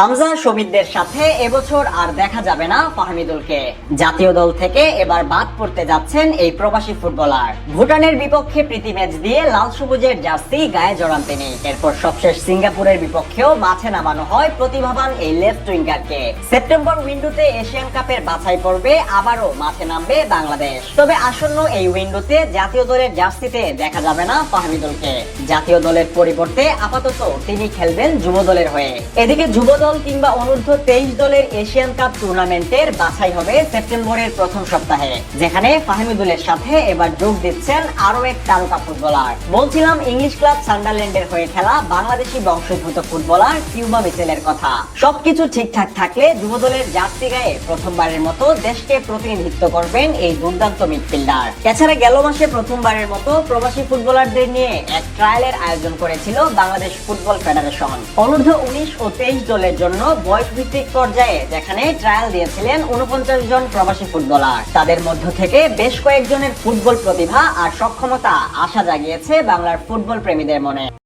হামজা শমিদদের সাথে এবছর আর দেখা যাবে না ফাহমিদুলকে। জাতীয় দল থেকে এবার বাদ পড়তে যাচ্ছেন এই প্রবাসী ফুটবলার। ভুটানের বিপক্ষে প্রীতি ম্যাচ দিয়ে লাল সবুজের জার্সি গায়ে জড়ান তিনি। এরপর সবশেষ সিঙ্গাপুরের বিপক্ষেও মাঠে নামানো হয় প্রতিভাবান এই লেফট উইঙ্গারকে। সেপ্টেম্বর উইন্ডোতে এশিয়ান কাপের বাছাই পর্বে আবারও মাঠে নামবে বাংলাদেশ। তবে আসন্ন এই উইন্ডোতে জাতীয় দলের জার্সিতে দেখা যাবে না ফাহমিদুলকে। জাতীয় দলের পরিবর্তে আপাতত তিনি খেলবেন যুব দলের হয়ে। এদিকে যুব দল কিংবা অনূর্ধ্ব তেইশ দলের এশিয়ান কাপ টুর্নামেন্টের বাছাই হবে সেপ্টেম্বরের প্রথম সপ্তাহে, যেখানে ফাহমিদুলের সাথে এবার যোগ দিচ্ছেন আরও এক তারকা ফুটবলার। বলছিলাম ইংলিশ ক্লাব সান্ডারল্যান্ডের হয়ে খেলা বাংলাদেশি বংশোদ্ভূত ফুটবলার কিউবা মিচেলের কথা। সবকিছু ঠিকঠাক থাকলে যুব দলের জার্সি গায়ে প্রথমবারের মতো দেশকে প্রতিনিধিত্ব করবেন এই দুর্দান্ত মিডফিল্ডার। এছাড়া গেল মাসে প্রথমবারের মতো প্রবাসী ফুটবলারদের নিয়ে এক ট্রায়ালের আয়োজন করেছিল বাংলাদেশ ফুটবল ফেডারেশন। অনূর্ধ্ব উনিশ ও তেইশ দলের জন্য বয়স ভিত্তিক পর্যায়ে যেখানে ট্রায়াল দিয়েছিলেন উনপঞ্চাশ জন প্রবাসী ফুটবলার। তাদের মধ্য থেকে বেশ কয়েকজনের ফুটবল প্রতিভা আর সক্ষমতা আশা জাগিয়েছে বাংলার ফুটবল প্রেমীদের মনে।